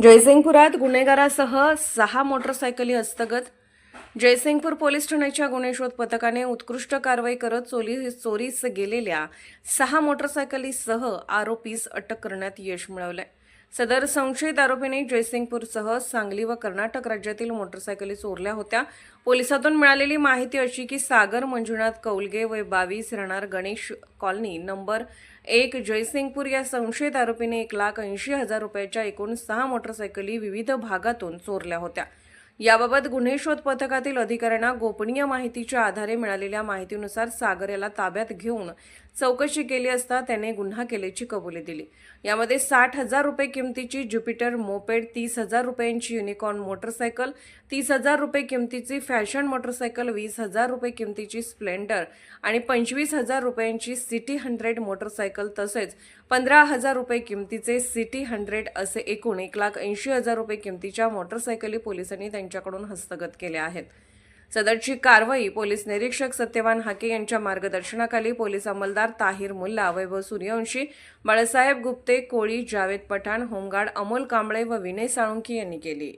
जयसिंगपुरात गुन्हेगारासह सहा मोटरसायकली हस्तगत. जयसिंगपूर पोलीस ठाण्याच्या गुन्हेशोध पथकाने उत्कृष्ट कारवाई करत चोरी चोरीस गेलेल्या सहा मोटरसायकलीसह आरोपीस अटक करण्यात यश मिळवलंय. सदर संशयित आरोपीने जयसिंगपूरसह सांगली व कर्नाटक राज्यातील मोटरसायकली चोरल्या होत्या. पोलिसातून मिळालेली माहिती अशी की सागर मंजुनाथ कौलगे वय बावीस राहणार गणेश कॉलनी नंबर एक जयसिंगपूर या संशयित आरोपीने एक लाख ऐंशी हजार रुपयाच्या एकूण सहा मोटरसायकली विविध भागातून चोरल्या होत्या. याबाबत गुन्हे शोध पथकातील अधिकाऱ्यांना गोपनीय माहितीच्या आधारे मिळालेल्या माहितीनुसार सागर याला ताब्यात घेऊन चौकशी केली असता त्याने गुन्हा केल्याची कबुली दिली. यामध्ये साठ हजार रुपये किमतीची ज्युपिटर मोपेड तीस हजार रुपयांची युनिकॉर्न मोटरसायकल तीस हजार रुपये किमतीची फॅशन मोटरसायकल वीस हजार रुपये किमतीची स्प्लेंडर आणि पंचवीस हजार रुपयांची सिटी हंड्रेड मोटरसायकल तसेच पंधरा हजार रुपये किमतीचे सिटी हंड्रेड असे एकूण एक लाख ऐंशी हजार रुपये किमतीच्या मोटरसायकली पोलिसांनी यांच्याकडून हस्तगत केल्या आहेत. सदरची कारवाई पोलीस निरीक्षक सत्यवान हाके यांच्या मार्गदर्शनाखाली पोलीस अंमलदार ताहिर मुल्ला वैभव सूर्यवंशी बाळासाहेब गुप्ते कोळी जावेद पठाण होमगार्ड अमोल कांबळे व विनय साळुंकी यांनी केली.